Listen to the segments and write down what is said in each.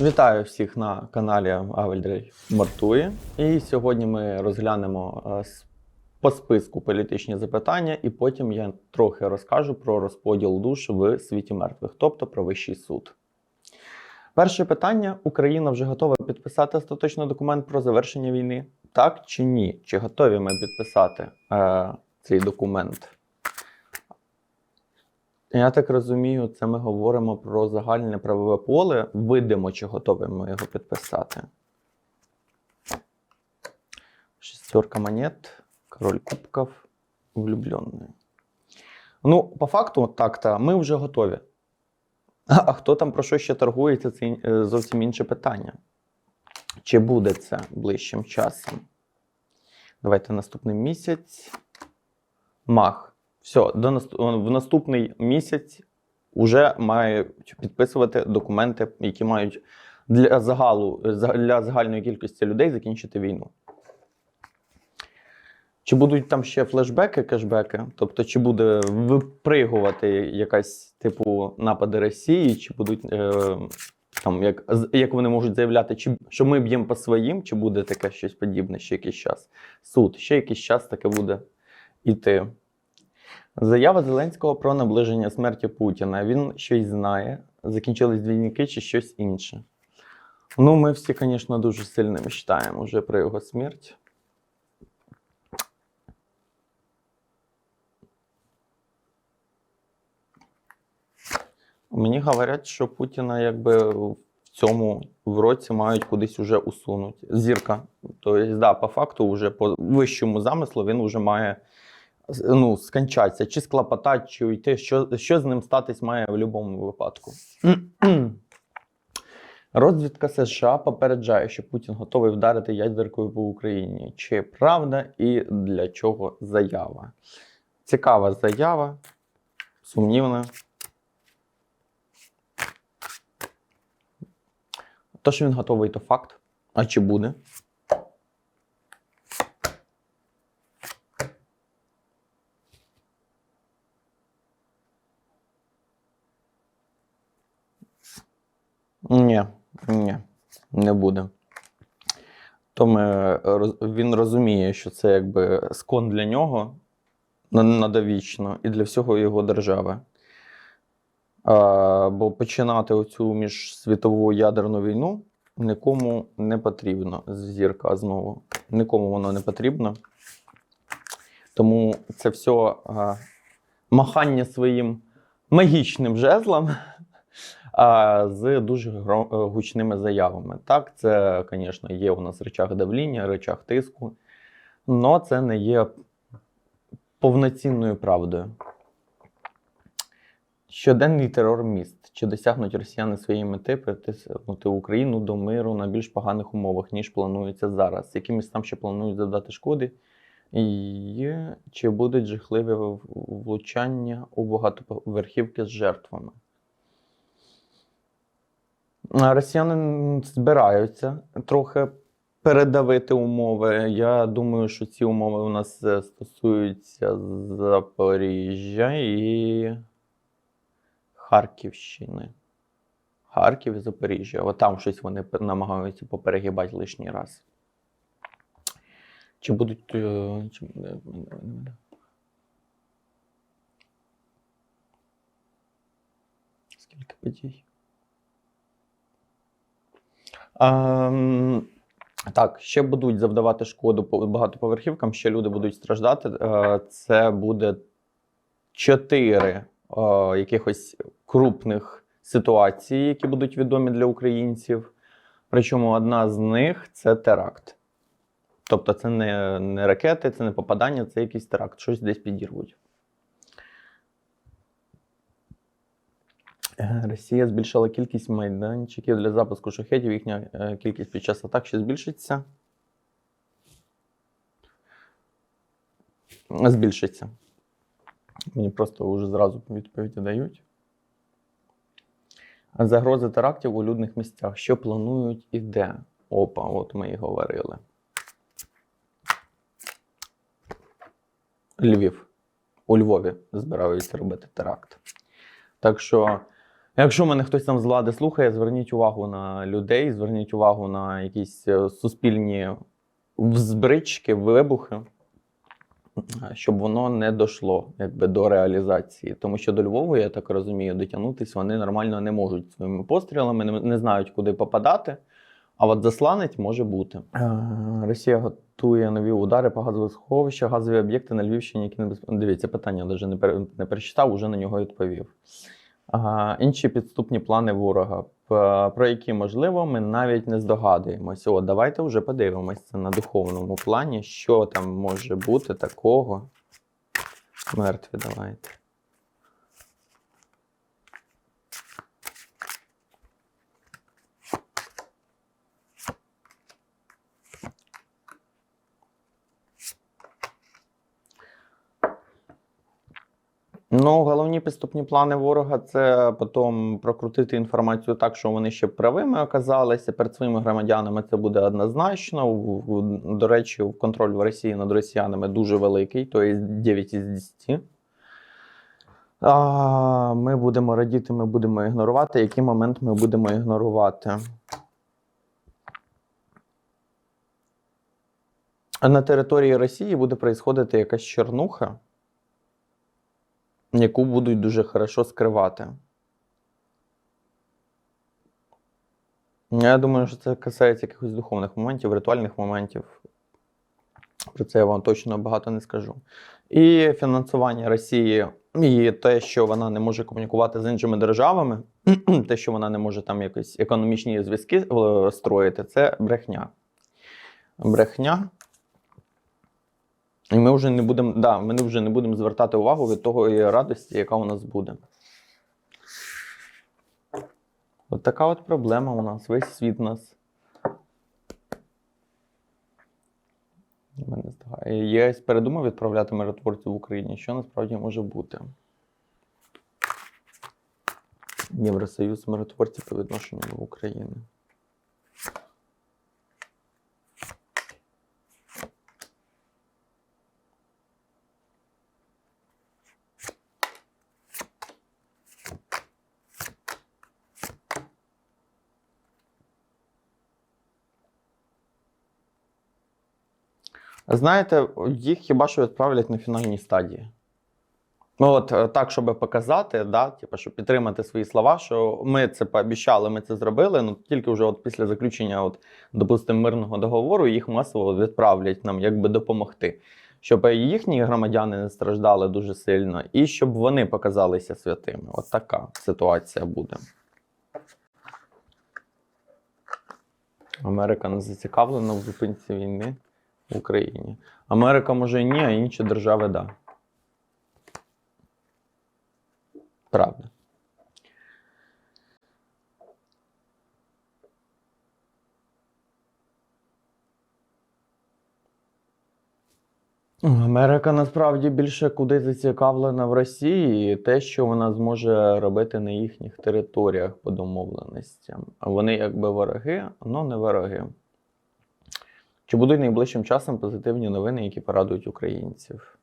Вітаю всіх на каналі Авельдрей Мартує. І сьогодні ми розглянемо е, по списку політичні запитання, і потім я трохи розкажу про розподіл душ в світі мертвих, тобто про вищий суд. Перше питання: Україна вже готова підписати остаточний документ про завершення війни? Так чи ні? Чи готові ми підписати е, цей документ? Я так розумію, це ми говоримо про загальне правове поле. Видимо, чи готові ми його підписати. Шестерка монет, король кубків, влюблений. Ну, по факту, так-то, ми вже готові. А, хто там про що ще торгується, це е, зовсім інше питання. Чи буде це ближчим часом? Давайте наступний місяць. Мах. Все, до в наступний місяць вже мають підписувати документи, які мають для загалу для загальної кількості людей закінчити війну. Чи будуть там ще флешбеки, кешбеки? Тобто, чи буде випригувати якась типу напади Росії, чи будуть е, там, як, як вони можуть заявляти, чи, що ми б'ємо по своїм, чи буде таке щось подібне ще якийсь час? Суд, ще якийсь час таке буде йти. Заява Зеленського про наближення смерті Путіна. Він щось знає, закінчились двійники чи щось інше. Ну, ми всі, звісно, дуже сильно мечтаємо вже про його смерть. Мені говорять, що Путіна якби в цьому в році мають кудись уже усунути. Зірка. Тобто, да, по факту, вже по вищому замислу він вже має ну, скончатися, чи склопотати, чи уйти. Що, що з ним статись має в будь-якому випадку. Розвідка США попереджає, що Путін готовий вдарити ядеркою по Україні. Чи правда і для чого заява? Цікава заява, сумнівна. То, що він готовий, то факт. А чи буде? Ні, ні, не буде. То ми, він розуміє, що це якби скон для нього надовічно і для всього його держави. А, бо починати оцю міжсвітову ядерну війну нікому не потрібно. Зірка знову. Нікому воно не потрібно. Тому це все а, махання своїм магічним жезлом з дуже е, гучними заявами. Так, це, звісно, є у нас речах давління, речах тиску, але це не є повноцінною правдою. Щоденний терор міст. Чи досягнуть росіяни своєї мети притиснути Україну до миру на більш поганих умовах, ніж планується зараз? Які містам ще планують завдати шкоди? І чи будуть жахливі влучання у багатоповерхівки з жертвами? Росіяни збираються трохи передавити умови. Я думаю, що ці умови у нас е, стосуються Запоріжжя і Харківщини. Харків і Запоріжжя. От там щось вони намагаються поперегибати лишній раз. Чи будуть. е, Чи... Скільки подій? Ем, так, ще будуть завдавати шкоду по багатоповерхівкам, ще люди будуть страждати. Е, Це буде чотири е, якихось крупних ситуації, які будуть відомі для українців. Причому одна з них це теракт. Тобто, це не, не ракети, це не попадання, це якийсь теракт, щось десь підірвуть. Росія збільшила кількість майданчиків для запуску шахетів. Їхня е, кількість під час атак ще збільшиться. Збільшиться. Мені просто вже зразу відповіді дають. Загрози терактів у людних місцях. Що планують і де? Опа, от ми і говорили. Львів. У Львові збираються робити теракт. Так що Якщо мене хтось там з влади слухає, зверніть увагу на людей, зверніть увагу на якісь е, суспільні взбрички, вибухи, щоб воно не дійшло якби, до реалізації. Тому що до Львова, я так розумію, дотягнутися вони нормально не можуть своїми пострілами, не, не знають, куди попадати. А от засланець може бути. Е, Росія готує нові удари по газових сховищах, газові об'єкти на Львівщині, які небезпечні. Дивіться, питання навіть не, не перечитав, уже на нього відповів. Інші підступні плани ворога, про які можливо ми навіть не здогадуємося. От давайте вже подивимося на духовному плані, що там може бути такого. Мертві, давайте. Ну, головні підступні плани ворога це потім прокрутити інформацію так, що вони ще правими оказалися перед своїми громадянами. Це буде однозначно. До речі, контроль в Росії над росіянами дуже великий, то є 9 із 10. А, ми будемо радіти, ми будемо ігнорувати. Який момент ми будемо ігнорувати? На території Росії буде происходити якась чернуха яку будуть дуже хорошо скривати. Я думаю, що це касається якихось духовних моментів, ритуальних моментів. Про це я вам точно багато не скажу. І фінансування Росії, і те, що вона не може комунікувати з іншими державами, те, що вона не може там якісь економічні зв'язки е, строїти, це брехня. Брехня. І ми вже не будемо, да, вже не будемо звертати увагу від того радості, яка у нас буде. От така от проблема у нас. Весь світ у нас. Здагає. ЄС передумав відправляти миротворців в Україні. Що насправді може бути? Євросоюз миротворців по відношенню до України. Знаєте, їх хіба що відправлять на фінальній стадії. Ну, от е, так, щоб показати, да, типу, щоб підтримати свої слова, що ми це пообіцяли, ми це зробили. Ну тільки вже от після заключення, от, допустимо, мирного договору, їх масово відправлять нам якби допомогти, щоб їхні громадяни не страждали дуже сильно, і щоб вони показалися святими. От така ситуація буде. Америка не зацікавлена в зупинці війни в Україні. Америка може ні, а інші держави да. Правда. Америка насправді більше куди зацікавлена в Росії, і те, що вона зможе робити на їхніх територіях по домовленостям. Вони якби вороги, але не вороги. Чи будуть найближчим часом позитивні новини, які порадують українців?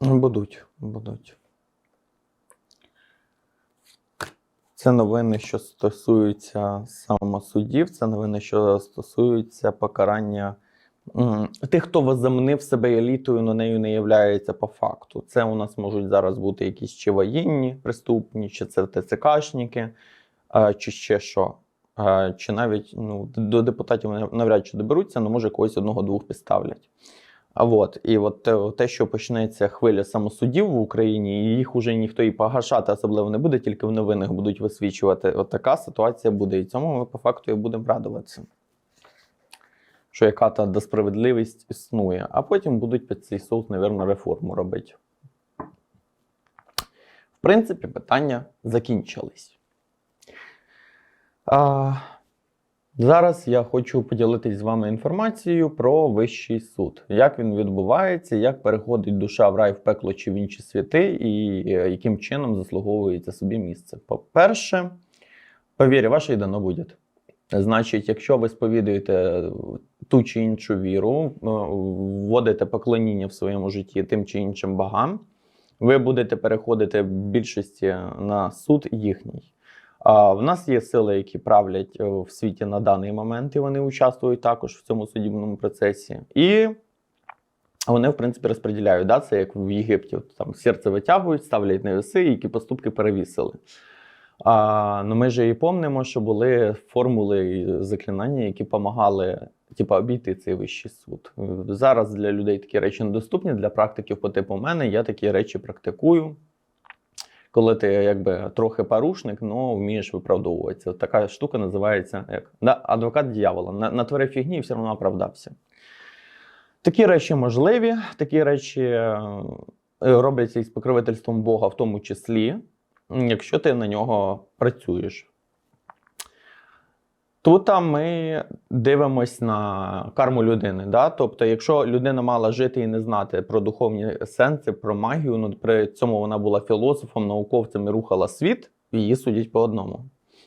Будуть, будуть. Це новини, що стосуються самосудів, це новини, що стосуються покарання тих, хто возомнив себе елітою, але нею не являється по факту. Це у нас можуть зараз бути якісь чи воєнні преступні, чи це ТЦКшники, е, чи ще що. Е, Чи навіть ну, до депутатів навряд чи доберуться, але може когось одного-двох підставлять. А от, і от те, те, що почнеться хвиля самосудів в Україні, і їх уже ніхто і погашати особливо не буде, тільки в новинах будуть висвічувати. От така ситуація буде. І цьому ми по факту і будемо радуватися. Що яка та досправедливість існує, а потім будуть під цей соус, мабуть, реформу робити. В принципі, питання закінчились. А, Зараз я хочу поділитись з вами інформацією про Вищий суд, як він відбувається, як переходить душа в рай, в пекло чи в інші світи, і е, яким чином заслуговується собі місце. По-перше, по вірі вашій дано буде. Значить, якщо ви сповідуєте ту чи іншу віру, е, вводите поклоніння в своєму житті тим чи іншим богам, ви будете переходити в більшості на суд їхній. А в нас є сили, які правлять е, в світі на даний момент, і вони участвують також в цьому судібному процесі. І вони, в принципі, розподіляють. Да? Це як в Єгипті. Там серце витягують, ставлять на веси, які поступки перевісили. А, ну ми ж і помнимо, що були формули і заклинання, які допомагали типу, обійти цей вищий суд. Зараз для людей такі речі недоступні, для практиків по типу мене я такі речі практикую. Коли ти якби трохи порушник, але вмієш виправдовуватися. Така штука називається як адвокат дьявола. На, натворив фігні і все одно оправдався. Такі речі можливі, такі речі е, робляться із покровительством Бога, в тому числі, якщо ти на нього працюєш. Тут ми дивимось на карму людини. Да? Тобто, якщо людина мала жити і не знати про духовні сенси, про магію, ну при цьому вона була філософом, науковцем і рухала світ, її судять по одному.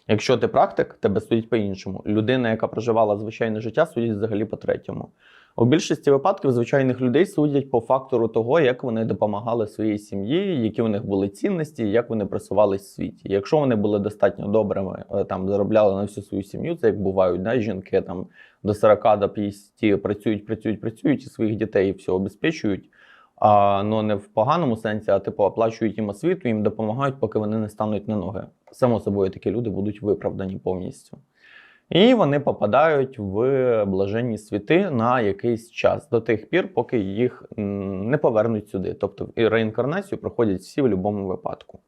Якщо ти практик, тебе судять по-іншому. Людина, яка проживала звичайне життя, судять взагалі по третьому. У більшості випадків звичайних людей судять по фактору того, як вони допомагали своїй сім'ї, які у них були цінності, як вони просувались в світі. Якщо вони були достатньо добрими, е, там заробляли на всю свою сім'ю, це як бувають да, жінки там до 40 до 50 працюють, працюють, працюють і своїх дітей все обезпечують. А, ну не в поганому сенсі, а типу оплачують їм освіту, їм допомагають, поки вони не стануть на ноги. Само собою такі люди будуть виправдані повністю. І вони попадають в блаженні світи на якийсь час до тих пір, поки їх не повернуть сюди. Тобто реінкарнацію проходять всі в будь-якому випадку.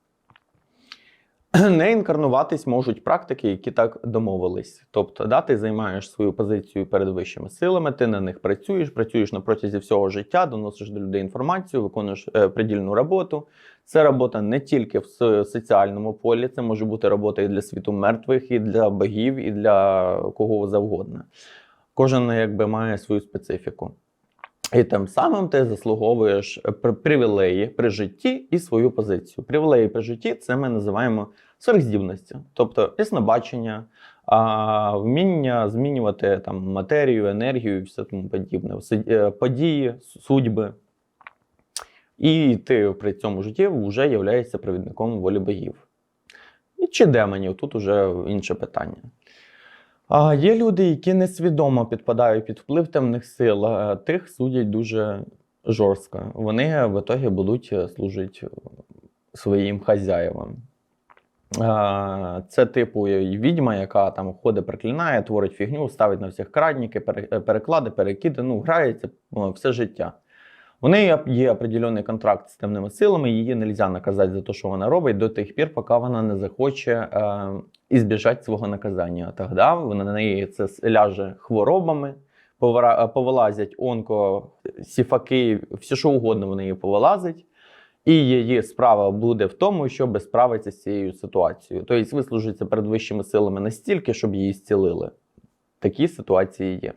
Не інкарнуватись можуть практики, які так домовились. Тобто, да, ти займаєш свою позицію перед вищими силами, ти на них працюєш, працюєш на протязі всього життя, доносиш до людей інформацію, виконуєш е, придільну роботу. Це робота не тільки в соціальному полі, це може бути робота і для світу мертвих, і для богів, і для кого завгодно. Кожен якби має свою специфіку. І тим самим ти заслуговуєш при- привілеї при житті і свою позицію. Привілеї при житті це ми називаємо сверхздібності, тобто яснобачення, вміння змінювати там матерію, енергію і все тому подібне, е, події, судьби. І ти при цьому житті вже являєшся провідником волі богів. І чи демонів, тут уже інше питання. А є люди, які несвідомо підпадають під вплив темних сил, тих судять дуже жорстко. Вони в ітогі будуть е, служити своїм хазяєвам. А, Це типу відьма, яка там ходить, проклинає, творить фігню, ставить на всіх крадніки, е, переклади, перекиди, ну, грається ну, все життя. У неї є определений контракт з темними силами, її не можна наказати за те, що вона робить, до тих пір, поки вона не захоче е, ізбіжати свого наказання. Тоді вона на неї це ляже хворобами, е, повилазять онко, сіфаки, все що угодно в неї повилазить. І її справа буде в тому, щоб справитися з цією ситуацією. Тобто вислужиться перед вищими силами настільки, щоб її зцілили. Такі ситуації є.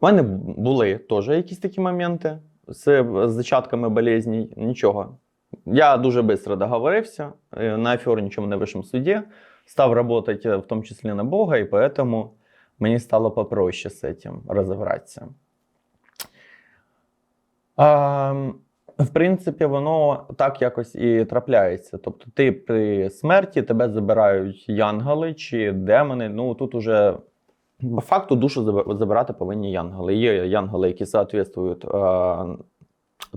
У мене були теж якісь такі моменти з зачатками болезней. Нічого. Я дуже швидко договорився, е, на аферничому на вищому суді, став працювати в тому числі на Бога, і поэтому мені стало попроще з цим розібратися. В принципі, воно так якось і трапляється. Тобто, ти при смерті тебе забирають янголи чи демони. Ну тут уже по факту душу забирати повинні янголи. Є янголи, які соответствують е,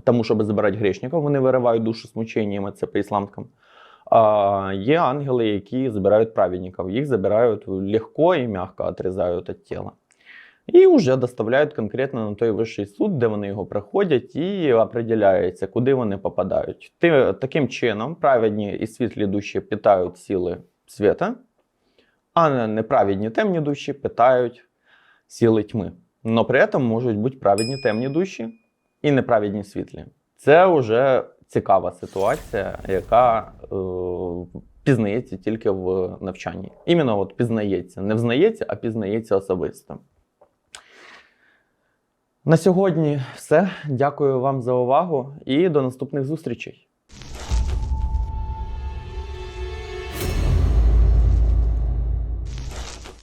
тому, щоб забирати грішників, вони виривають душу з мученнями, це по ісламському. А є ангели, які забирають праведників. Їх забирають легко і м'яко отрізають від тіла. І вже доставляють конкретно на той вищий суд, де вони його проходять, і определяється, куди вони попадають. Ти, таким чином, праведні і світлі душі питають сили світа, а неправедні темні душі питають сили тьми. Но при цьому можуть бути праведні темні душі і неправедні світлі. Це вже цікава ситуація, яка е, пізнається тільки в навчанні. Іменно от пізнається. Не взнається, а пізнається особисто. На сьогодні все. Дякую вам за увагу і до наступних зустрічей.